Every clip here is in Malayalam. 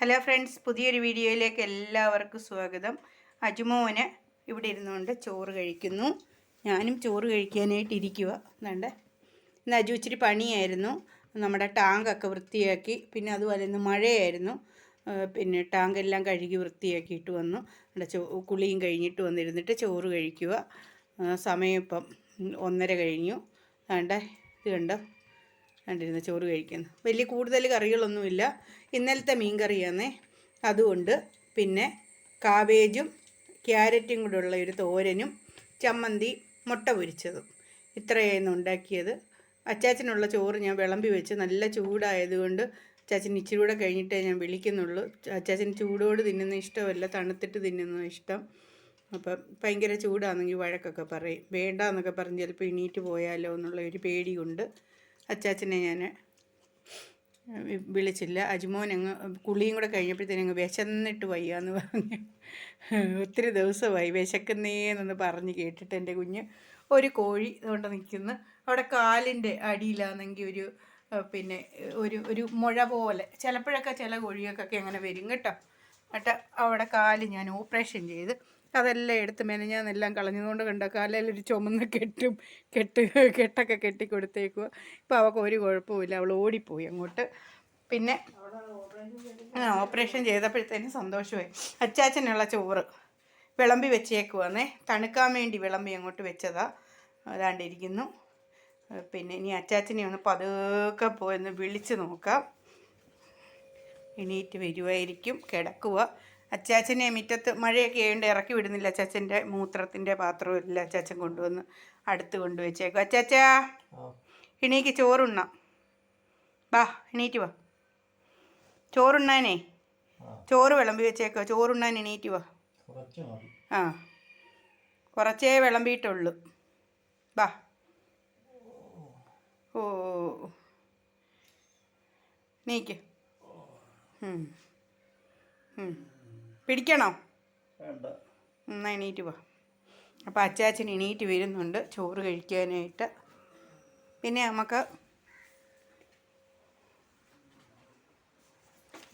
ഹലോ ഫ്രണ്ട്സ് പുതിയൊരു വീഡിയോയിലേക്ക് എല്ലാവർക്കും സ്വാഗതം. അജുമോന് ഇവിടെ ഇരുന്നുകൊണ്ട് ചോറ് കഴിക്കുന്നു. ഞാനും ചോറ് കഴിക്കാനായിട്ട് ഇരിക്കുക എന്നുണ്ട് ഇന്ന് അജു ഇച്ചിരി പണിയായിരുന്നു. നമ്മുടെ ടാങ്കൊക്കെ വൃത്തിയാക്കി പിന്നെ അതുപോലെ ഇന്ന് മഴയായിരുന്നു. പിന്നെ പിന്നെ ടാങ്കെല്ലാം കഴുകി വൃത്തിയാക്കിയിട്ട് വന്നു. നമ്മുടെ ചോ കുളിയും കഴിഞ്ഞിട്ട് വന്നിരുന്നിട്ട് ചോറ് കഴിക്കുക സമയം ഇപ്പം ഒന്നര കഴിഞ്ഞു. വേണ്ട ഇത് കണ്ടോ? കണ്ടിരുന്ന ചോറ് കഴിക്കുന്നു വലിയ കൂടുതൽ കറികളൊന്നുമില്ല. ഇന്നലത്തെ മീൻ കറിയാന്നേ അതുകൊണ്ട് പിന്നെ കാബേജും ക്യാരറ്റും കൂടെ ഉള്ള ഒരു തോരനും ചമ്മന്തി മുട്ട പൊരിച്ചതും. ഇത്രയായിരുന്നു ഉണ്ടാക്കിയത്. അച്ചാച്ചനുള്ള ചോറ് ഞാൻ വിളമ്പി വെച്ച്. നല്ല ചൂടായതുകൊണ്ട് അച്ചാച്ചൻ ഇച്ചിരി കൂടെ കഴിഞ്ഞിട്ടേ ഞാൻ വിളിക്കുന്നുള്ളൂ. അച്ചാച്ചൻ ചൂടോട് തിന്നുന്ന ഇഷ്ടമല്ല തണുത്തിട്ട് തിന്നുന്ന ഇഷ്ടം. അപ്പം ഭയങ്കര ചൂടാണെങ്കിൽ വഴക്കൊക്കെ പറയും. വേണ്ട എന്നൊക്കെ പറഞ്ഞ് ചിലപ്പോൾ എണീറ്റ് പോയാലോ എന്നുള്ള ഒരു പേടിയുണ്ട്. അച്ചാച്ചനെ ഞാൻ വിളിച്ചില്ല. അജുമോൻ അങ്ങ് കുളിയും കൂടെ കഴിഞ്ഞപ്പോഴത്തേനും വിശന്നിട്ട് വയ്യാന്ന് പറഞ്ഞു. ഒത്തിരി ദിവസമായി വിശക്കുന്നേന്നൊന്ന് പറഞ്ഞ് കേട്ടിട്ട് എന്റെ കുഞ്ഞ് ഒരു കോഴി കൊണ്ട് നിൽക്കുന്നു. അവിടെ കാലിന്റെ അടിയിലാണെങ്കിൽ ഒരു പിന്നെ ഒരു ഒരു മുഴ പോലെ. ചിലപ്പോഴൊക്കെ ചില കോഴികൾക്കൊക്കെ അങ്ങനെ വരും കേട്ടോ. എന്നിട്ട് അവിടെ കാൽ ഞാൻ ഓപ്പറേഷൻ ചെയ്ത് അതെല്ലാം എടുത്ത് മെനഞ്ഞാന്നെല്ലാം കളഞ്ഞതുകൊണ്ട് കണ്ട? ഒരു ചുമന്ന് കെട്ടും കെട്ട് കെട്ടൊക്കെ കെട്ടി കൊടുത്തേക്കുക ഇപ്പോൾ അവൾക്ക് ഒരു കുഴപ്പമില്ല അവൾ ഓടിപ്പോയി അങ്ങോട്ട്. പിന്നെ ഓപ്പറേഷൻ ചെയ്തപ്പോഴത്തേനും സന്തോഷമായി. അച്ചാച്ചനുള്ള ചോറ് വിളമ്പി വെച്ചേക്കുവാന്നേ. തണുക്കാൻ വേണ്ടി വിളമ്പി അങ്ങോട്ട് വെച്ചതാ. അതാണ്ടിരിക്കുന്നു പിന്നെ ഇനി അച്ചാച്ചനെ ഒന്ന് പതുക്കെ പോയെന്ന് വിളിച്ച് നോക്കാം. എണീറ്റ് വരുമായിരിക്കും കിടക്കുക അച്ചാച്ചനെ മുറ്റത്ത് മഴയൊക്കെ ആയതുകൊണ്ട് ഇറക്കി വിടുന്നില്ല. അച്ചാച്ചന്റെ മൂത്രത്തിന്റെ പാത്രവും എല്ലാം അച്ചാച്ചൻ കൊണ്ടുവന്ന് അടുത്ത് കൊണ്ടുവച്ചേക്കും. അച്ചാച്ചാ എണീക്ക് ചോറുണ്ണാം. വാ എണീറ്റ് വാ. ചോറുണ്ണാനേ. ചോറ് വിളമ്പി വെച്ചേക്കോ. ചോറുണ്ണാൻ എണീറ്റ് വാ. ആ. കുറച്ചേ വിളമ്പിയിട്ടുള്ളൂ. വാ ഓ നീക്ക് ഉം. ഉം. പിടിക്കണോ? എന്നാ എണീറ്റ് വാ അപ്പോൾ അച്ചാച്ചൻ എണീറ്റ് വരുന്നുണ്ട്. ചോറ് കഴിക്കാനായിട്ട്. പിന്നെ നമുക്ക്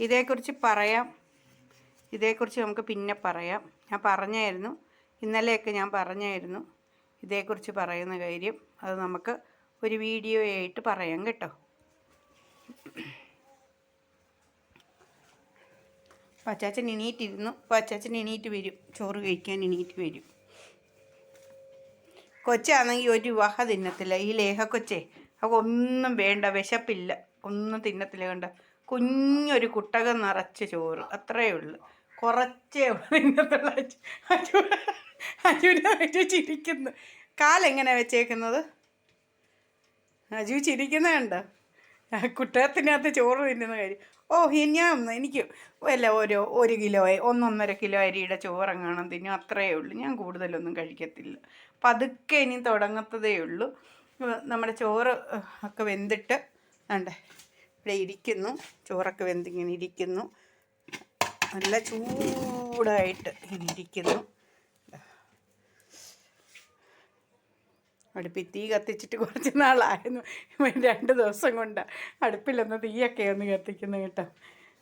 ഇതേക്കുറിച്ച് പറയാം. ഇതേക്കുറിച്ച് നമുക്ക് പിന്നെ പറയാം. ഞാൻ പറഞ്ഞായിരുന്നു. ഇന്നലെയൊക്കെ ഞാൻ പറഞ്ഞായിരുന്നു ഇതേക്കുറിച്ച് പറയുന്ന കാര്യം. അത് നമുക്ക് ഒരു വീഡിയോ ആയിട്ട് പറയാം കേട്ടോ. അപ്പോൾ അച്ചാച്ചൻ എണീറ്റിരുന്നു. അപ്പോൾ എണീറ്റ് വരും. ചോറ് കഴിക്കാൻ എണീറ്റ് വരും. കൊച്ചാണെങ്കിൽ ഒരു വഹ തിന്നത്തില്ല. ഈ ലേഹ കൊച്ചേ ഒന്നും വേണ്ട വിശപ്പില്ല. ഒന്നും തിന്നത്തില്ല കണ്ട. കുഞ്ഞൊരു കുട്ടകം നിറച്ച് ചോറ് അത്രയേ ഉള്ളൂ. കുറച്ചേ ഉള്ളൂ അജുവിനെ വെച്ച് ചിരിക്കുന്നു. കാലെങ്ങനെ വെച്ചേക്കുന്നത്? അജു ചിരിക്കുന്ന കണ്ടോ? കുട്ടകത്തിനകത്ത് ചോറ് തിന്നുന്ന കാര്യം. ഓ ഞാൻ എനിക്ക് വല്ല ഒരു ഒരു കിലോ ഒന്നൊന്നര കിലോ അരിയുടെ ചോറെങ്ങാണം തിന്നും അത്രയേ ഉള്ളൂ. ഞാൻ കൂടുതലൊന്നും കഴിക്കത്തില്ല. പതുക്കെ ഇനി തുടങ്ങത്തതേ ഉള്ളൂ. നമ്മുടെ ചോറ് ഒക്കെ വെന്തിട്ട് വേണ്ടേ ഇവിടെ ഇരിക്കുന്നു. ചോറൊക്കെ വെന്തിങ്ങനെ ഇരിക്കുന്നു. നല്ല ചൂടായിട്ട് ഇങ്ങനെ ഇരിക്കുന്നു. അടുപ്പിൽ തീ കത്തിച്ചിട്ട് കുറച്ച് നാളായിരുന്നു. രണ്ട് ദിവസം കൊണ്ട് അടുപ്പിലൊന്ന് തീയൊക്കെ ഒന്ന് കത്തിക്കുന്നു കേട്ടോ.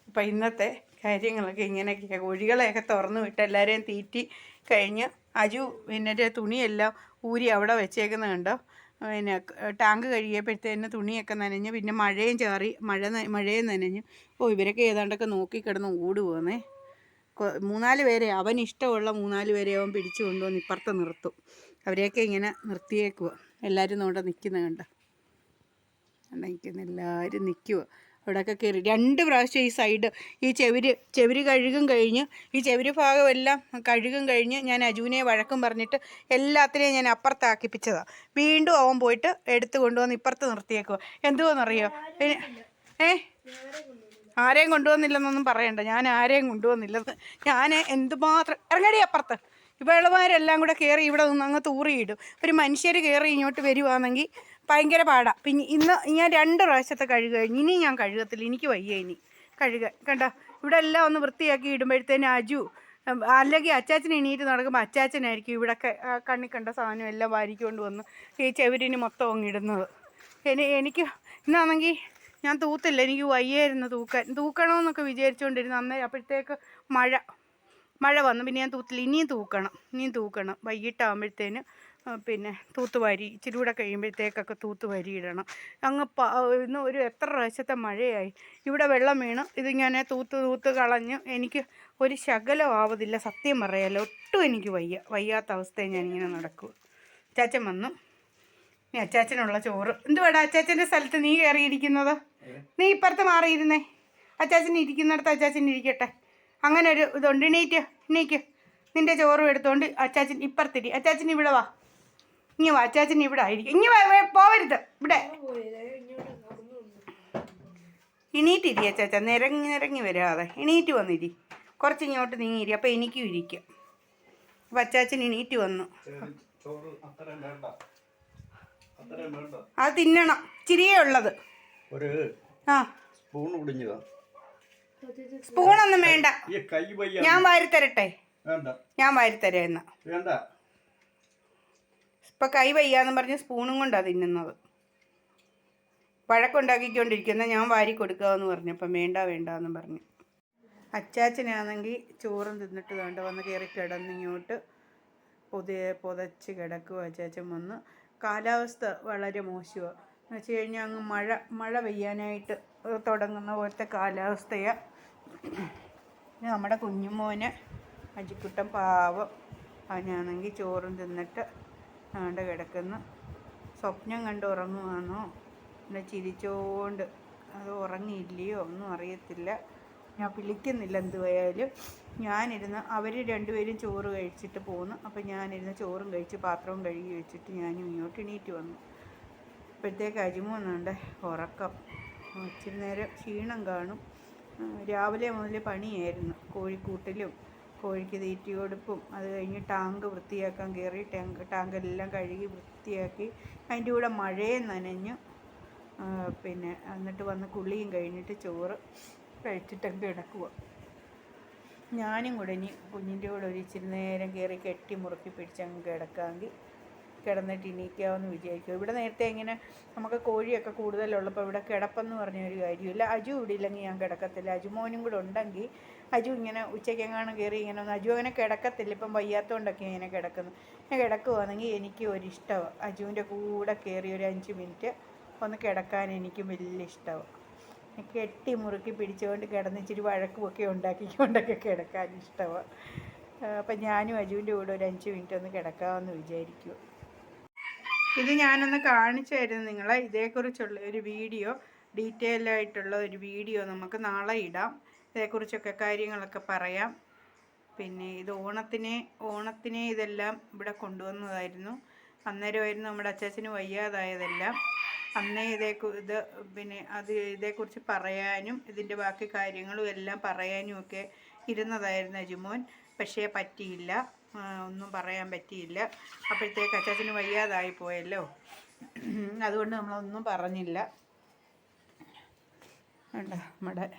അപ്പം ഇന്നത്തെ കാര്യങ്ങളൊക്കെ ഇങ്ങനെയൊക്കെ കോഴികളെയൊക്കെ തുറന്നു വിട്ട് എല്ലാവരെയും തീറ്റി കഴിഞ്ഞ് അജു പിന്നെ തുണിയെല്ലാം ഊരി അവിടെ വെച്ചേക്കുന്നത് കണ്ടോ? പിന്നെ ടാങ്ക് കഴുകിയപ്പോഴത്തേന് തുണിയൊക്കെ നനഞ്ഞു പിന്നെ മഴയും ചാറി മഴ മഴയും നനഞ്ഞു. ഓ ഇവരൊക്കെ ഏതാണ്ടൊക്കെ നോക്കി കിടന്ന് ഓടുപോന്നേ മൂന്നാൽ പേരെ അവൻ ഇഷ്ടമുള്ള മൂന്നാൽ പേരെ അവൻ പിടിച്ചു കൊണ്ടുവന്ന് ഇപ്പുറത്ത് നിർത്തും. അവരെയൊക്കെ ഇങ്ങനെ നിർത്തിയേക്കുക എല്ലാവരും നോണ്ട നിൽക്കുന്ന കണ്ട? നിൽക്കുന്ന എല്ലാവരും നിൽക്കുക അവിടെയൊക്കെ കയറി. രണ്ട് പ്രാവശ്യം ഈ സൈഡ് ഈ ചെവിര് ചെവിര് കഴുകും കഴിഞ്ഞ് ഈ ചെവിര് ഭാഗം എല്ലാം കഴുകും കഴിഞ്ഞ് ഞാൻ അജുവിനെ വഴക്കും പറഞ്ഞിട്ട് എല്ലാത്തിനെയും ഞാൻ അപ്പുറത്താക്കിപ്പിച്ചതാണ് വീണ്ടും അവൻ പോയിട്ട് എടുത്തു കൊണ്ടുവന്ന് ഇപ്പുറത്ത് നിർത്തിയേക്കുക എന്തുവാന്നറിയോ? ഏ? ആരെയും കൊണ്ടുവന്നില്ലെന്നൊന്നും പറയണ്ട. ഞാൻ ആരെയും കൊണ്ടുവന്നില്ലെന്ന്. ഞാൻ എന്തുമാത്രം ഇറങ്ങടി അപ്പുറത്ത്. ഇവളുമാരെല്ലാം കൂടെ കയറി ഇവിടെ നിന്ന് അങ്ങ് തൂറിയിടും ഒരു മനുഷ്യർ കയറി ഇങ്ങോട്ട് വരുവാണെങ്കിൽ ഭയങ്കര പാടാണ് പിന്നെ ഇന്ന് ഞാൻ രണ്ട് പ്രാവശ്യത്തെ കഴുകുക കഴിഞ്ഞു. ഇനി ഞാൻ കഴുകത്തില്ല. എനിക്ക് വയ്യ ഇനി. കഴുകാൻ. കണ്ടോ? ഇവിടെ എല്ലാം ഒന്ന് വൃത്തിയാക്കി ഇടുമ്പോഴത്തേന് അജു അല്ലെങ്കിൽ അച്ചാച്ചൻ എണീറ്റ് നടക്കുമ്പോൾ അച്ചാച്ചനായിരിക്കും ആ കണ്ണി കണ്ട സാധനം എല്ലാം വാരിക്കൊണ്ട് വന്ന് ഈ ചെവിരിന് മൊത്തം അങ്ങിടുന്നത് എനി എനിക്ക് ഇന്നാണെങ്കിൽ ഞാൻ തൂത്തില്ല. എനിക്ക് വയ്യായിരുന്നു തൂക്കാൻ. തൂക്കണമെന്നൊക്കെ വിചാരിച്ചുകൊണ്ടിരുന്നു അന്നേരം അപ്പോഴത്തേക്ക് മഴ. മഴ വന്നു. പിന്നെ ഞാൻ തൂത്തിൽ ഇനിയും തൂക്കണം. ഇനിയും തൂക്കണം. വൈകിട്ടാകുമ്പോഴത്തേന് പിന്നെ തൂത്തുവാരി ഇച്ചിരി കൂടെ കഴിയുമ്പോഴത്തേക്കൊക്കെ തൂത്തുവാരി ഇടണം. അങ്ങ് പ ഇന്ന് ഒരു എത്ര പ്രാവശ്യത്തെ മഴയായി. ഇവിടെ വെള്ളം വീണ്. ഇത് ഞാൻ തൂത്ത് തൂത്ത് കളഞ്ഞ് എനിക്ക് ഒരു ശകലം ആവതില്ല. സത്യം പറയാലോ ഒട്ടും എനിക്ക് വയ്യ. വയ്യാത്ത അവസ്ഥയെ ഞാനിങ്ങനെ നടക്കൂ ചാച്ചൻ വന്നു. നീ അച്ചാച്ചനുള്ള ചോറ്. എന്തുവാടാ അച്ചാച്ചന്റെ സ്ഥലത്ത് നീ കയറിയിരിക്കുന്നത്? നീ ഇപ്പുറത്ത് മാറിയിരുന്നേ. അച്ചാച്ചൻ ഇരിക്കുന്നിടത്ത് അച്ചാച്ചൻ ഇരിക്കട്ടെ. അങ്ങനെ ഒരു ഇതുണ്ട്. എണീറ്റ് എണീക്ക്. നിന്റെ ചോറും എടുത്തുകൊണ്ട് അച്ചാച്ചൻ ഇപ്പുറത്തിരി. അച്ചാച്ചൻ ഇവിടെ വാ. ഇങ്ങി വാ അച്ചാച്ചൻ ഇവിടെ ആയിരിക്കും. ഇങ്ങി പോവരുത്. ഇവിടെ. എണീറ്റിരി അച്ചാച്ച. നിരങ്ങി നിരങ്ങി വരാതെ. എണീറ്റ് വന്നിരി. കുറച്ച് ഇങ്ങോട്ട് നീങ്ങിരി. അപ്പം എനിക്കും ഇരിക്കാം. അപ്പം അച്ചാച്ചൻ എണീറ്റ് വന്നു. അത് തിന്നണം. ഇച്ചിരിയേ ഉള്ളത്. ആ. സ്പൂൺ കുടിഞ്ഞതാ. സ്പൂണൊന്നും വേണ്ട. ഞാൻ വാരിത്തരട്ടെ ഞാൻ വാരിത്തരാം എന്നാ. ഇപ്പൊ കൈ വയ്യാന്ന് പറഞ്ഞ സ്പൂണും കൊണ്ടാ തിന്നുന്നത്. വഴക്കുണ്ടാക്കിക്കൊണ്ടിരിക്കുന്ന ഞാൻ വാരി കൊടുക്കാമെന്ന് പറഞ്ഞപ്പം വേണ്ട വേണ്ട എന്ന് പറഞ്ഞു. അച്ചാച്ചനാണെങ്കിൽ ചോറും തിന്നിട്ട് വേണ്ട വന്ന് കയറി കിടന്നിങ്ങോട്ട് പുതിയ പുതച്ച് കിടക്കുക അച്ചാച്ചൻ വന്ന്. കാലാവസ്ഥ വളരെ മോശമാണ് എന്ന് വെച്ച് കഴിഞ്ഞാൽ അങ്ങ് മഴ മഴ പെയ്യാനായിട്ട് തുടങ്ങുന്ന പോലത്തെ കാലാവസ്ഥയാണ് ഇത് നമ്മുടെ കുഞ്ഞുമോന് അജിക്കുട്ടൻ പാവം. അവനാണെങ്കിൽ ചോറും തിന്നിട്ട് ആണ്ട് കിടക്കുന്നു. സ്വപ്നം കണ്ട് ഉറങ്ങുവാണോ എന്നെ ചിരിച്ചോണ്ട്. അത് ഉറങ്ങിയില്ലയോ? ഒന്നും അറിയത്തില്ല. ഞാൻ വിളിക്കുന്നില്ല എന്തുവായാലും. ഞാനിരുന്ന് അവർ രണ്ടുപേരും ചോറ് കഴിച്ചിട്ട് പോന്നു. അപ്പം ഞാനിരുന്ന് ചോറും കഴിച്ച് പാത്രവും കഴുകി വെച്ചിട്ട് ഞാനും ഇങ്ങോട്ട് എണീറ്റ് വന്നു. അപ്പോഴത്തേക്ക് അജിമോന്നുണ്ട് ഉറക്കം. ഇച്ചിരി നേരം ക്ഷീണം കാണും. രാവിലെ മുതൽ പണിയായിരുന്നു. കോഴിക്കൂട്ടിലും കോഴിക്ക് തീറ്റി കൊടുപ്പും അത് കഴിഞ്ഞ് ടാങ്ക് വൃത്തിയാക്കാൻ കയറി ടാങ്ക് ടാങ്കെല്ലാം കഴുകി വൃത്തിയാക്കി അതിന്റെ കൂടെ മഴയും നനഞ്ഞു. പിന്നെ എന്നിട്ട് വന്ന് കുളിയും കഴിഞ്ഞിട്ട് ചോറ് കഴിച്ചിട്ടൊക്കെ കിടക്കുക ഞാനും കൂടെ ഇനി കുഞ്ഞിന്റെ കൂടെ ഒരു ഇച്ചിരി നേരം കയറി കെട്ടി മുറുക്കി പിടിച്ചങ്ങ് കിടക്കാമെങ്കിൽ കിടന്നിട്ട് ഇണീക്കാമെന്ന് വിചാരിക്കും ഇവിടെ നേരത്തെ ഇങ്ങനെ നമുക്ക് കോഴിയൊക്കെ കൂടുതലുള്ളപ്പോൾ ഇവിടെ കിടപ്പെന്ന് പറഞ്ഞ ഒരു കാര്യമില്ല. അജു ഇവിടെ ഇല്ലെങ്കിൽ ഞാൻ കിടക്കത്തില്ല. അജുമോനും കൂടെ ഉണ്ടെങ്കിൽ അജു ഇങ്ങനെ ഉച്ചയ്ക്കെങ്ങാനും കയറി ഇങ്ങനെ ഒന്ന് അജു അങ്ങനെ കിടക്കത്തില്ല. ഇപ്പം വയ്യാത്തതുകൊണ്ടൊക്കെ ഇങ്ങനെ കിടക്കുന്നു ഞാൻ കിടക്കുവാണെങ്കിൽ എനിക്ക് ഒരു ഇഷ്ടമാണ് അജുവിന്റെ കൂടെ കയറി ഒരു അഞ്ച് മിനിറ്റ് ഒന്ന് കിടക്കാൻ എനിക്കും വലിയ ഇഷ്ടമാണ് കെട്ടി മുറുക്കി പിടിച്ചുകൊണ്ട് കിടന്ന് ഇച്ചിരി വഴക്കുമൊക്കെ ഉണ്ടാക്കിക്കൊണ്ടൊക്കെ കിടക്കാൻ ഇഷ്ടമാണ് അപ്പം ഞാനും അജുവിന്റെ കൂടെ ഒരു അഞ്ച് മിനിറ്റ് ഒന്ന് കിടക്കാമെന്ന് വിചാരിക്കുക ഇത് ഞാനൊന്ന് കാണിച്ചായിരുന്നു നിങ്ങളെ. ഇതേക്കുറിച്ചുള്ള ഒരു വീഡിയോ ഡീറ്റെയിൽ ആയിട്ടുള്ള ഒരു വീഡിയോ നമുക്ക് നാളെ ഇടാം. ഇതേക്കുറിച്ചൊക്കെ കാര്യങ്ങളൊക്കെ പറയാം. പിന്നെ ഇത് ഓണത്തിനെ ഓണത്തിനെ ഇതെല്ലാം ഇവിടെ കൊണ്ടുവന്നതായിരുന്നു. അന്നേരമായിരുന്നു നമ്മുടെ അച്ചാച്ചന് വയ്യാതായതെല്ലാം. അന്നേ ഇതേ ഇത് പിന്നെ അത് ഇതേക്കുറിച്ച് പറയാനും ഇതിന്റെ ബാക്കി കാര്യങ്ങളും എല്ലാം പറയാനും ഒക്കെ ഇരുന്നതായിരുന്നു അജുമോൻ. പക്ഷേ പറ്റിയില്ല. ഒന്നും പറയാൻ പറ്റിയില്ല. അപ്പോഴത്തേക്ക് അച്ചാച്ചന് വയ്യാതായി പോയല്ലോ. അതുകൊണ്ട് നമ്മളൊന്നും പറഞ്ഞില്ല. നമ്മുടെ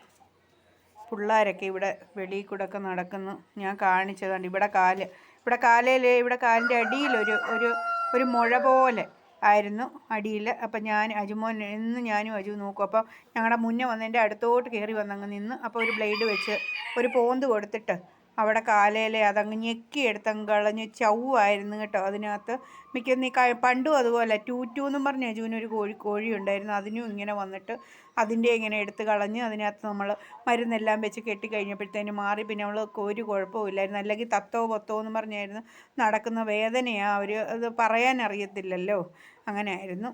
പിള്ളേരൊക്കെ ഇവിടെ വെളിയിൽ കൂടെ ഒക്കെ നടക്കുന്നു. ഞാൻ കാണിച്ചതാണ്. ഇവിടെ കാൽ ഇവിടെ കാലയിൽ ഇവിടെ കാലിന്റെ അടിയിലൊരു ഒരു ഒരു മുഴ പോലെ ആയിരുന്നു അടിയിൽ അപ്പം ഞാൻ അജുമോൻ എന്ന് ഞാനും അജു നോക്കും. അപ്പോൾ ഞങ്ങളുടെ മുന്നേ വന്നതിന്റെ അടുത്തോട്ട് കയറി വന്നങ്ങ് നിന്ന് അപ്പോൾ ഒരു ബ്ലേഡ് വെച്ച് ഒരു പോന്ത് കൊടുത്തിട്ട് അവിടെ കാലയിലെ അതങ്ങ് ഞെക്കി എടുത്തങ്ങ് കളഞ്ഞ് ചൗവായിരുന്നു കേട്ടോ അതിനകത്ത്. മിക്ക ക പണ്ടും അതുപോലെ ടൂറ്റു എന്നും പറഞ്ഞ് അജുവിനൊരു കോഴി കോഴി ഉണ്ടായിരുന്നു. അതിനും ഇങ്ങനെ വന്നിട്ട് അതിന്റെ ഇങ്ങനെ എടുത്ത് കളഞ്ഞ് അതിനകത്ത് നമ്മൾ മരുന്നെല്ലാം വെച്ച് കെട്ടി കഴിഞ്ഞപ്പോഴത്തേന് മാറി. പിന്നെ നമ്മൾ ഒരു കുഴപ്പമില്ലായിരുന്നു അല്ലെങ്കിൽ തത്തോ പൊത്തോ എന്ന് പറഞ്ഞായിരുന്നു നടക്കുന്ന വേദനയാണ് അവർ അത് പറയാൻ അറിയത്തില്ലല്ലോ അങ്ങനെ ആയിരുന്നു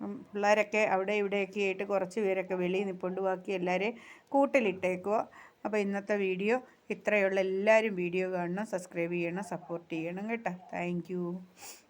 ഉം, പിള്ളേരൊക്കെ അവിടെ ഇവിടെയൊക്കെ ആയിട്ട് കുറച്ച് പേരൊക്കെ വെളിയിൽ നിൽപ്പുണ്ട് ബാക്കി എല്ലാവരെയും കൂട്ടിലിട്ടേക്കുക അപ്പോൾ ഇന്നത്തെ വീഡിയോ ഇത്രയുള്ള എല്ലാവരും വീഡിയോ കാണണം സബ്സ്ക്രൈബ് ചെയ്യണം സപ്പോർട്ട് ചെയ്യണം കേട്ടോ. താങ്ക്